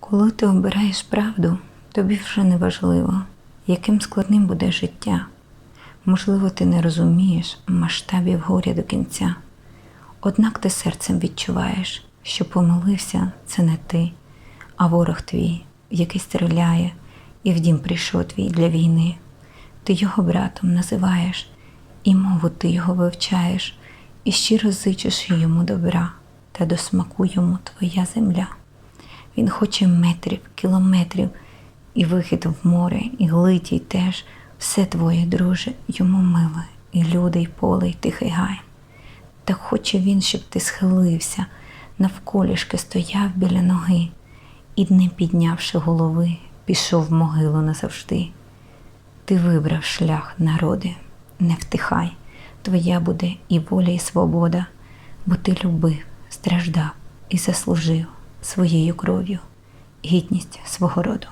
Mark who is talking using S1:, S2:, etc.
S1: Коли ти обираєш правду, тобі вже не важливо, яким складним буде життя. Можливо, ти не розумієш масштабів горя до кінця. Однак ти серцем відчуваєш, що помилився це не ти, а ворог твій, який стріляє, і в дім прийшов твій для війни. Ти його братом називаєш, і мову ти його вивчаєш, і щиро зичиш йому добра, та до смаку йому твоя земля. Він хоче метрів, кілометрів, і вихід в море, і глитій теж. Все твоє, друже, йому миле, і люди, і поле, і тихий гай. Та хоче він, щоб ти схилився, навколішки стояв біля ноги, і, не піднявши голови, пішов в могилу назавжди. Ти вибрав шлях, народи, не втихай, твоя буде і воля, і свобода, бо ти любив, страждав і заслужив своєю кров'ю гідність свого роду.